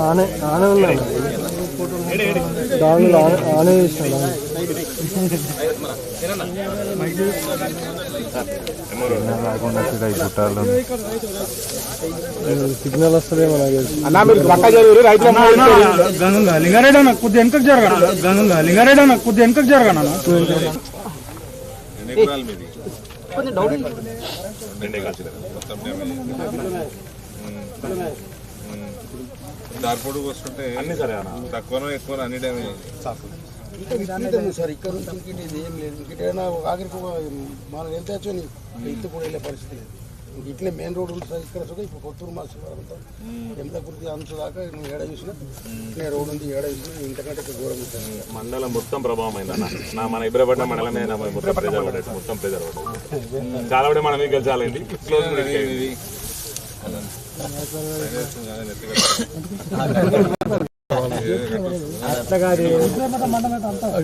ఆనే ఆనే ఉన్నాను దానిలో ఆనే చేసిన సిగ్నల్ నాకు గంగంగా లింగారెడ్డి అన్న కొద్దిగా వెనకకు జరగను లింగారెడ్డి అన్న కొద్దిగా వెనకకు జరగను మొత్తం దారిపొడు వస్తుంటే అన్ని సరే తక్కువనో ఎక్కువనో అన్ని డ్యామేజ్ సార్ ఇక్కడ నుంచి ఏం లేదు. ఇంకిటైనా ఆఖరికి మనం ఎంత వచ్చి ఇంత కూడా వెళ్ళే పరిస్థితి లేదు. ఇంక ఇట్లే మెయిన్ రోడ్ ఇక్కడ సుఖం ఇప్పుడు కొత్తూరు మా శివారంతా ఎంత గుర్తి అంచు దాకా నువ్వు ఏడ చూసినా ఇట్లే రోడ్ ఉంది ఏడ చూసినా ఇంతకంటే ఘోరం ఉంటుంది మండలం మొత్తం ప్రభావం అయిందన్న నా మన ఇబ్రపట్నం మండలం మీద మొత్తం ప్రెజర్ మొత్తం ప్రెజర్ చాలా కూడా మనం మీకు గెలిచాలండి. క్లోజ్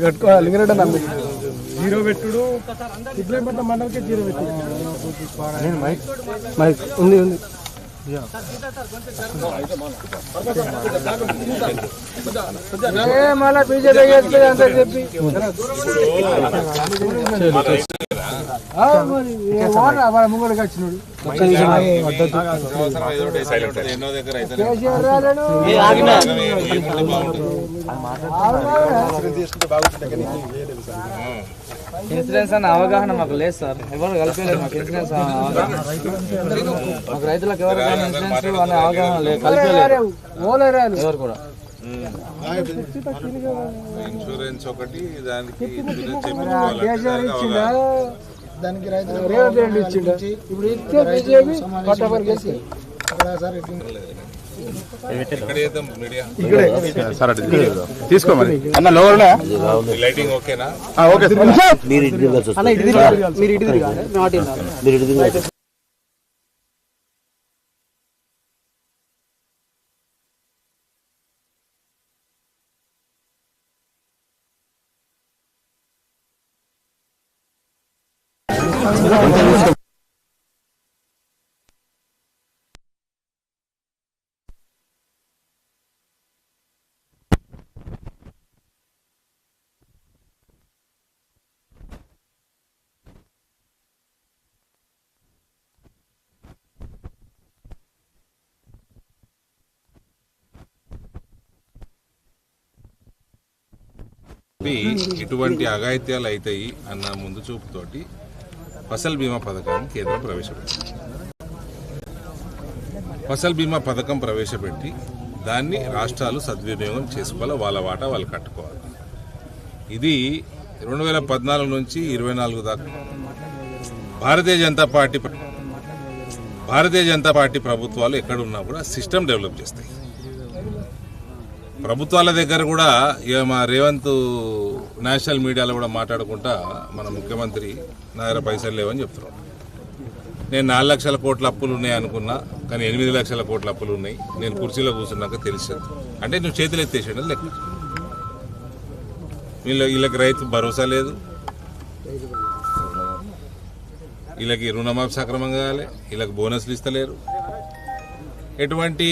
కట్టుకోవాలి. లింగరెడ్డి జీరో పెట్టుడు. సిద్ధిపట్నం మండలికి జీరో పెట్టు మైక్. మైక్. ఉంది ఉంది. మళ్ళా బీజేపీ అంత చెప్పి. ముంగడికి వచ్చినాడు. ఇన్సూరెన్స్ అన్న అవగాహన మాకు లేదు సార్. ఎవరు కలిపలేదు మాకు ఇన్సూరెన్స్ అవగాహన. మాకు రైతులకు ఎవరు ఇన్సూరెన్స్ అనే అవగాహన లేదు. కలిపలేదు ఓలేరాలు ఎవరు కూడా. ఇన్సూరెన్స్ ఒకటి దానికి దానికి రైతులు రేవంత్ రెడ్డి ఇచ్చిండా. ఇప్పుడు ఇస్తే బీజేపీ పట్టాపరి కేసీ సార్ ఎక్కడ చేద్దాం మీడియా. తీసుకో మరి. అన్న లోవర్ లైటింగ్ ఓకేనా ఓకే. మీరు ఇటు తిరగాలి. మీరు ఇటు తిరగాలి. మీరు ఇటువంటి అఘాయిత్యాలు అవుతాయి అన్న ముందు చూపుతోటి ఫసల్ బీమా పథకాన్ని కేంద్రం ప్రవేశపెట్టింది. ఫసల్ బీమా పథకం ప్రవేశపెట్టి దాన్ని రాష్ట్రాలు సద్వినియోగం చేసుకోవాలి? వాళ్ళ వాటా వాళ్ళు కట్టుకోవాలి? ఇది రెండు వేల పద్నాలుగు నుంచి ఇరవై నాలుగు దాకా భారతీయ జనతా పార్టీ భారతీయ జనతా పార్టీ ప్రభుత్వాలు ఎక్కడున్నా కూడా సిస్టమ్ డెవలప్ చేస్తాయి. ప్రభుత్వాల దగ్గర కూడా ఇక మా రేవంత్ నేషనల్ మీడియాలో కూడా మాట్లాడుకుంటా మన ముఖ్యమంత్రి నా దగ్గర పైసలు లేవని చెప్తున్నాడు. నేను నాలుగు లక్షల కోట్ల అప్పులు ఉన్నాయి అనుకున్నా కానీ ఎనిమిది లక్షల కోట్ల అప్పులు ఉన్నాయి. నేను కుర్చీలో కూర్చున్నాక తెలిసింది. అంటే నువ్వు చేతులు ఎత్తేసాడు లెక్క. వీళ్ళ వీళ్ళకి రైతు భరోసా లేదు. వీళ్ళకి రుణమాఫీ సక్రమంగా కావాలి వీళ్ళకి బోనస్లు ఇస్తలేరు. ఎటువంటి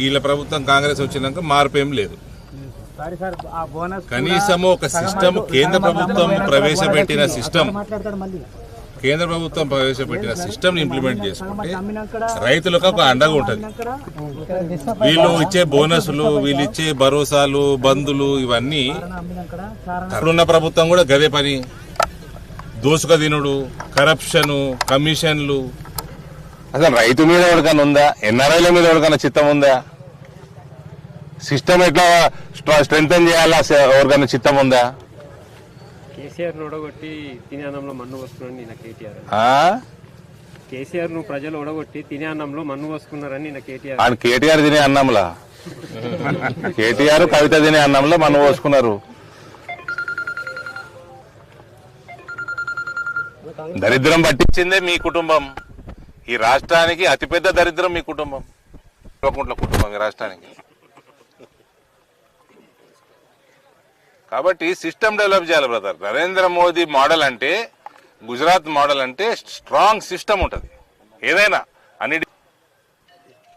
వీళ్ళ ప్రభుత్వం కాంగ్రెస్ వచ్చినాక మార్పు ఏం లేదు. కనీసము ఒక సిస్టమ్ కేంద్ర ప్రభుత్వం ప్రవేశపెట్టిన సిస్టమ్. కేంద్ర ప్రభుత్వం ప్రవేశపెట్టిన సిస్టమ్ ఇంప్లిమెంట్ చేసుకుంటే రైతులకు ఒక అండగా ఉంటుంది. వీళ్ళు ఇచ్చే బోనస్లు వీళ్ళు ఇచ్చే భరోసాలు బంధులు ఇవన్నీ తరుణ ప్రభుత్వం కూడా గదే పని. దోసుక తినుడు కరప్షన్ కమిషన్లు అసలు రైతు మీద ఎవరికైనా ఉందా? ఎన్ఆర్ఐల మీద ఎవరికైనా చిత్తం ఉందా? సిస్టమ్ ఎట్లా స్ట్రెంగ్ చేయాలా? ఎవరికైనా చిత్తం ఉందా? కేసీఆర్ ఓడగొట్టి తినే అన్నంలో మన్ను వస్తున్నాడు నిన్న కేటీఆర్. ఆ? కేసీఆర్ను ప్రజలు ఓడగొట్టి తినే అన్నంలో మన్ను వస్తున్నారని నిన్న కేటీఆర్. ఆయన కేటీఆర్ తినే అన్నంలా? కేటీఆర్ కవిత తినే అన్నంలో మనం పోసుకున్నారు. దరిద్రం పట్టించిందే మీ కుటుంబం. ఈ రాష్ట్రానికి అతిపెద్ద దరిద్రం మీ కుటుంబం. కుటుంబం ఈ రాష్ట్రానికి. కాబట్టి సిస్టమ్ డెవలప్ చేయాలి బ్రదర్ నరేంద్ర మోదీ మోడల్ అంటే గుజరాత్ మోడల్ అంటే స్ట్రాంగ్ సిస్టమ్ ఉంటుంది. ఏదైనా.